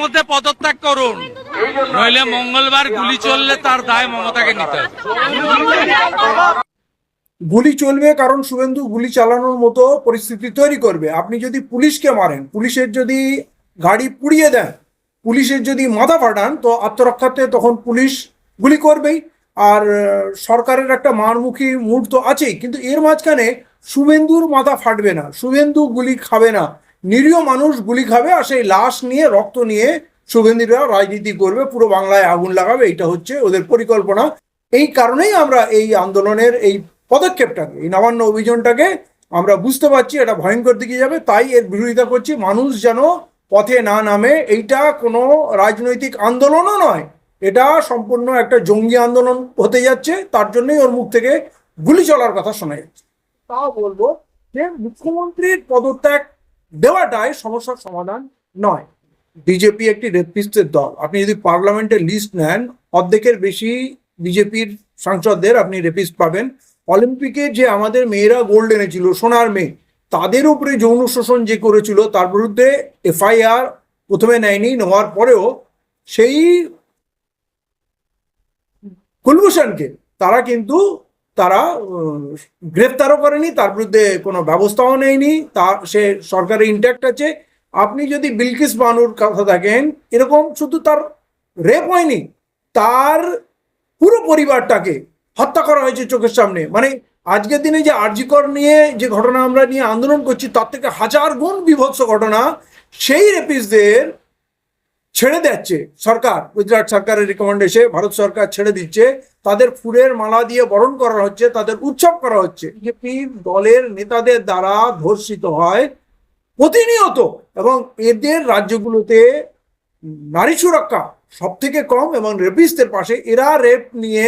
মধ্যে পদত্যাগ করুন। নইলে মঙ্গলবার গুলি চললে তার দায় মমতাকে নিতে গুলি চলবে কারণ শুভেন্দু গুলি চালানোর মতো পরিস্থিতি তৈরি করবে। আপনি যদি পুলিশকে মারেন, পুলিশের যদি গাড়ি পুড়িয়ে দেন, পুলিশের যদি মাথা ফাটান, তো আত্মরক্ষাতে তখন পুলিশ গুলি করবেই। আর সরকারের একটা মারমুখী মুড তো আছেই, কিন্তু এর মাঝখানে শুভেন্দুর মাথা ফাটবে না। শুভেন্দু গুলি খাবে না। নিরীহ মানুষ গুলি খাবে আর সেই লাশ নিয়ে, রক্ত নিয়ে শুভেন্দুরা রাজনীতি করবে, পুরো বাংলায় আগুন লাগাবে এটা হচ্ছে ওদের পরিকল্পনা। এই কারণেই আমরা এই আন্দোলনের এই পদক্ষেপটাকে, এই নবান্ন অভিযানটাকে আমরা বুঝতে পারছি, এটা ভয়ঙ্কর দিকে যাবে। তাই এর বিরোধিতা করছি, মানুষ যেন পথে না নামে, এইটা কোনো রাজনৈতিক আন্দোলনও নয়, এটা সম্পূর্ণ একটা জঙ্গি আন্দোলন হতে যাচ্ছে, তার জন্যই ওর মুখ থেকে গুলি চলার কথা শোনা যাচ্ছে। তাও বলব যে মুখ্যমন্ত্রীর পদত্যাগ দেওয়াটাই সমস্যার সমাধান নয়। বিজেপি একটি রেপিস্টের দল। আপনি যদি পার্লামেন্টের লিস্ট নেন, অর্ধেকের বেশি বিজেপির সাংসদদের আপনি রেপিস্ট পাবেন। অলিম্পিকে যে আমাদের মেয়েরা গোল্ড এনেছিল, সোনার মেয়ে, তাদের উপরে যৌন শোষণ যে করেছিল, তার বিরুদ্ধে এফআইআর প্রথমে নেয়নি, নেওয়ার পরেও সেই কুলভূষণকে তারা কিন্তু তারা উম, গ্রেপ্তারও করেনি তার বিরুদ্ধে কোনো ব্যবস্থাও নেয়নি তার সে সরকারে ইন্ট্যাক্ট আছে। আপনি যদি বিলকিস বানুর কথা দেখেন এরকম শুধু তার রেপ হয়নি তার পুরো পরিবারটাকে হত্যা করা হয়েছে চোখের সামনে। মানে আজকের দিনে যে আরজিকর নিয়ে যে ঘটনা আমরা নিয়ে আন্দোলন করছি তার থেকে হাজার গুণ বিভৎস ঘটনা সেই রেপিসদের ছেড়ে দিচ্ছে সরকার, গুজরাট সরকারের রিকমেন্ডেশে ভারত সরকার ছেড়ে দিচ্ছে, তাদের ফুলের মালা দিয়ে বরণ করা হচ্ছে, তাদের উৎসব করা হচ্ছে। বিজেপি দলের নেতাদের দ্বারা ধর্ষিত হয় প্রতিনিয়ত এবং এদের রাজ্যগুলোতে নারী সুরক্ষা সব থেকে কম এবং রেপিস্টদের পাশে এরা রেপ নিয়ে,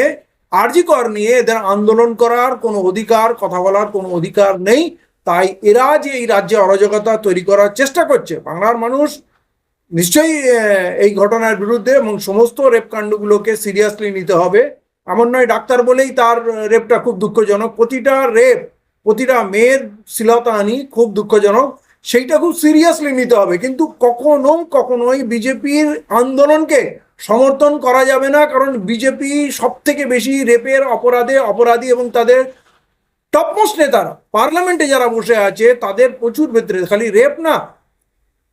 আর্জিকর নিয়ে এদের আন্দোলন করার কোনো অধিকার, কথা বলার কোনো অধিকার নেই। তাই এরা যে এই রাজ্যে অরাজকতা তৈরি করার চেষ্টা করছে, বাংলার মানুষ নিশ্চয়ই এই ঘটনার বিরুদ্ধে এবং সমস্ত রেপ কাণ্ডগুলোকে সিরিয়াসলি নিতে হবে। এমন নয়, ডাক্তার বলেই তার রেপটা খুব দুঃখজনক। প্রতিটা রেপ, প্রতিটা মেয়ের শ্লীলতাহানি খুব দুঃখজনক। সেইটা খুব সিরিয়াসলি নিতে হবে। কিন্তু কখনো কখনোই বিজেপির আন্দোলনকে সমর্থন করা যাবে না। কারণ বিজেপি সব থেকে বেশি রেপের অপরাধে অপরাধী এবং তাদের টপমোস্ট নেতারা, পার্লামেন্টে যারা বসে আছে, তাদের প্রচুর ক্ষেত্রে খালি রেপ না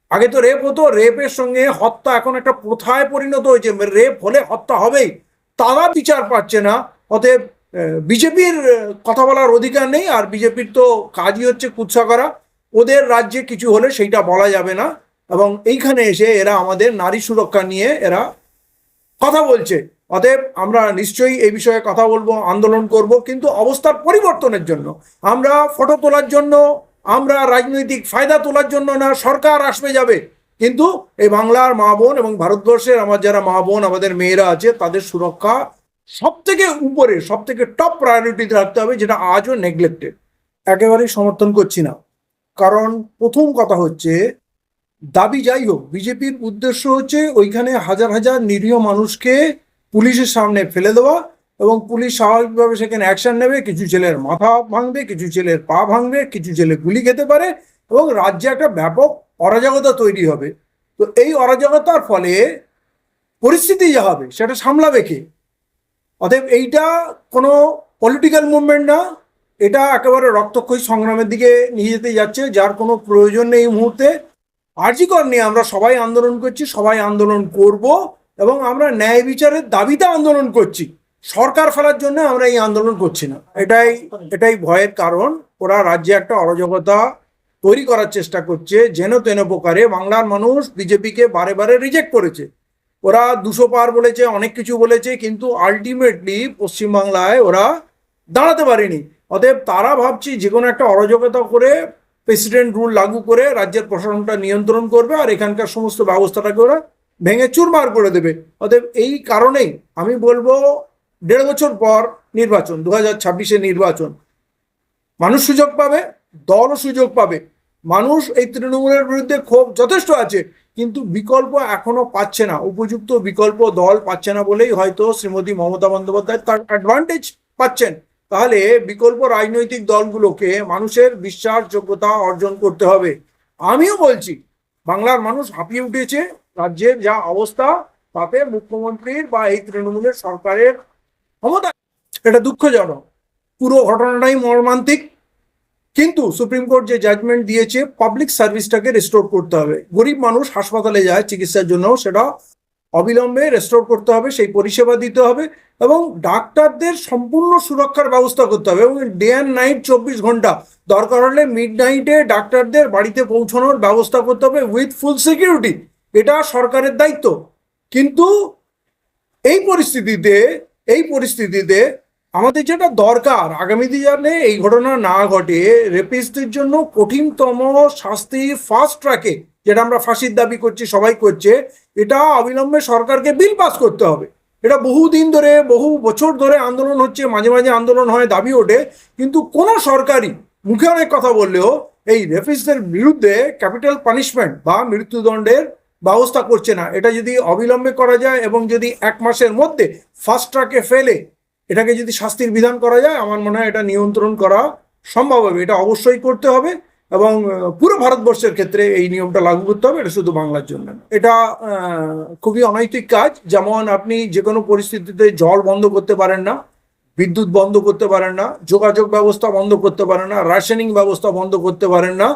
আগে তো রেপ হতো রেপের সঙ্গে হত্যা এখন একটা প্রথায় পরিণত হয়েছে। রেপ হলে হত্যা হবেই। তারা বিচার পাচ্ছে না। অতএব বিজেপির কথা বলার অধিকার নেই। আর বিজেপির তো কাজই হচ্ছে কুৎসা করা। ওদের রাজ্যে কিছু হলে সেইটা বলা যাবে না। এবং এইখানে এসে এরা আমাদের নারী সুরক্ষা নিয়ে এরা কথা বলছে। অতএব, আমরা নিশ্চয়ই এই বিষয়ে কথা বলব, আন্দোলন করব। কিন্তু অবস্থার পরিবর্তনের জন্য, আমরা ফটো তোলার জন্য আমরা রাজনৈতিক ফায়দা তোলার জন্য না, সরকার আসবে যাবে। কিন্তু এই বাংলার মা বোন এবং ভারতবর্ষের আমার যারা মা বোন, আমাদের মেয়েরা আছে, তাদের সুরক্ষা সব থেকে উপরে সব থেকে টপ প্রায়োরিটিতে রাখতে হবে, যেটা আজও নেগলেক্টেড একেবারেই সমর্থন করছি না। কারণ প্রথম কথা হচ্ছে, দাবি যাই হোক, বিজেপির উদ্দেশ্য হচ্ছে ওইখানে হাজার হাজার নিরীহ মানুষকে পুলিশের সামনে ফেলে দেওয়া এবং পুলিশ স্বাভাবিকভাবে সেখানে অ্যাকশন নেবে, কিছু ছেলের মাথা ভাঙবে, কিছু ছেলের পা ভাঙবে, কিছু ছেলে গুলি খেতে পারে এবং রাজ্যে একটা ব্যাপক অরাজকতা তৈরি হবে। তো এই অরাজকতার ফলে পরিস্থিতি যা হবে সেটা সামলাবে কে? অতএব এইটা কোনো পলিটিক্যাল মুভমেন্ট না, এটা একেবারে রক্তক্ষয়ী সংগ্রামের দিকে নিয়ে যেতে যাচ্ছে, যার কোনো প্রয়োজন নেই এই মুহূর্তে। আর্জিকর নিয়ে আমরা সবাই আন্দোলন করছি, সবাই আন্দোলন করব এবং আমরা ন্যায় বিচারের দাবিতে আন্দোলন করছি। সরকার ফেলার জন্য আমরা এই আন্দোলন করছি না। এটাই এটাই ভয়ের কারণ। ওরা রাজ্যে একটা অরাজকতা তৈরি করার চেষ্টা করছে, যেন তেন প্রকারে বাংলার মানুষ বিজেপিকে বারে বারে রিজেক্ট করেছে। ওরা দুশো পার বলেছে, অনেক কিছু বলেছে, কিন্তু আলটিমেটলি পশ্চিমবাংলায় ওরা দাঁড়াতে পারেনি। অতএব তারা ভাবছি যে কোনো একটা অরাজকতা করে প্রেসিডেন্ট রুল লাগু করে রাজ্যের প্রশাসনটা নিয়ন্ত্রণ করবে আর এখানকার সমস্ত ব্যবস্থাটাকে ওরা ভেঙে চুরমার করে দেবে। অতএব এই কারণেই আমি বলব দেড় বছর পর নির্বাচন দু হাজার নির্বাচন। মানুষ সুযোগ পাবে, দলও সুযোগ পাবে। মানুষ এই তৃণমূলের বিরুদ্ধে ক্ষোভ যথেষ্ট আছে, কিন্তু বিকল্প এখনও পাচ্ছে না। উপযুক্ত বিকল্প দল পাচ্ছে না বলেই হয়তো শ্রীমতী মমতা বন্দ্যোপাধ্যায় তার অ্যাডভান্টেজ পাচ্ছেন। তাহলে বিকল্প রাজনৈতিক দলগুলোকে মানুষের বিশ্বাসযোগ্যতা অর্জন করতে হবে। আমিও বলছি, বাংলার মানুষ হাঁপিয়ে উঠেছে, রাজ্যের যা অবস্থা, তাতে মুখ্যমন্ত্রীর বা এই তৃণমূলের সরকারের ক্ষমতা? এটা দুঃখজনক। পুরো ঘটনাটাই মর্মান্তিক। কিন্তু সুপ্রিম কোর্ট যে জাজমেন্ট দিয়েছে পাবলিক সার্ভিসটাকে রেস্টোর করতে হবে। গরিব মানুষ হাসপাতালে যায় চিকিৎসার জন্য, সেটা অবিলম্বে রেস্টোর করতে হবে, সেই পরিষেবা দিতে হবে এবং ডাক্তারদের সম্পূর্ণ সুরক্ষার ব্যবস্থা করতে হবে এবং ডে অ্যান্ড নাইট চব্বিশ ঘণ্টা দরকার হলে মিড নাইটে ডাক্তারদের বাড়িতে পৌঁছানোর ব্যবস্থা করতে হবে উইথ ফুল সিকিউরিটি এটা সরকারের দায়িত্ব। কিন্তু এই পরিস্থিতিতে এই পরিস্থিতিতে আমাদের যেটা দরকার, আগামী দিনে এই ঘটনা না ঘটে রেপিস্টদের জন্য কঠিনতম শাস্তি ফাস্ট ট্র্যাকে যেটা আমরা ফাঁসির দাবি করছি, সবাই করছে, এটা অবিলম্বে সরকারকে বিল পাস করতে হবে। এটা বহু দিন ধরে, বহু বছর ধরে আন্দোলন হচ্ছে, মাঝে মাঝে আন্দোলন হয়, দাবি ওঠে, কিন্তু কোনো সরকারই মুখে অনেক কথা বললেও এই রেপিস্টদের বিরুদ্ধে ক্যাপিটাল পানিশমেন্ট বা মৃত্যুদণ্ডের ব্যবস্থা করছে না। এটা যদি অবিলম্বে করা যায় এবং যদি এক মাসের মধ্যে ফাস্ট ট্র্যাকে ফেলে এটাকে যদি শাস্তির বিধান করা যায়, আমার মনে হয় এটা নিয়ন্ত্রণ করা সম্ভব হবে। এটা অবশ্যই করতে হবে এবং পুরো ভারতবর্ষের ক্ষেত্রে এই নিয়মটা লাগু করতে হবে। এটা শুধু বাংলার জন্য। এটা খুবই অনৈতিক কাজ। যেমন আপনি যে কোনো পরিস্থিতিতে জল বন্ধ করতে পারেন না, বিদ্যুৎ বন্ধ করতে পারেন না, যোগাযোগ ব্যবস্থা বন্ধ করতে পারেন না রাশনিং ব্যবস্থা বন্ধ করতে পারেন না,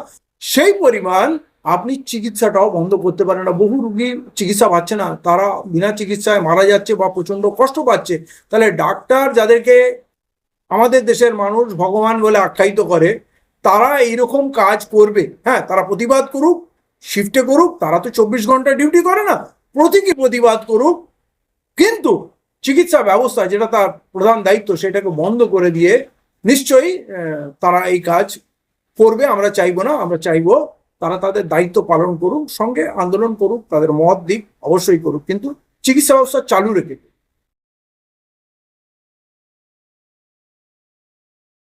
সেই পরিমাণ আপনি চিকিৎসাটাও বন্ধ করতে পারেন না। বহু রুগী চিকিৎসা পাচ্ছে না। তারা বিনা চিকিৎসায় মারা যাচ্ছে বা প্রচণ্ড কষ্ট পাচ্ছে। তাহলে ডাক্তার যাদেরকে আমাদের দেশের মানুষ ভগবান বলে আখ্যায়িত করে, তারা এইরকম কাজ করবে। হ্যাঁ তারা প্রতিবাদ করুক শিফটে করুক, তারা তো চব্বিশ ঘণ্টা ডিউটি করে না। প্রতীকী প্রতিবাদ করুক। কিন্তু চিকিৎসা ব্যবস্থা, যেটা তার প্রধান দায়িত্ব, সেটাকে বন্ধ করে দিয়ে নিশ্চয়ই তারা এই কাজ করবে। আমরা চাইব না, আমরা চাইব তারা তাদের দায়িত্ব পালন করুক, সঙ্গে আন্দোলন করুক, তাদের মত দিক অবশ্যই করুক। কিন্তু চিকিৎসা ব্যবস্থা চালু রেখে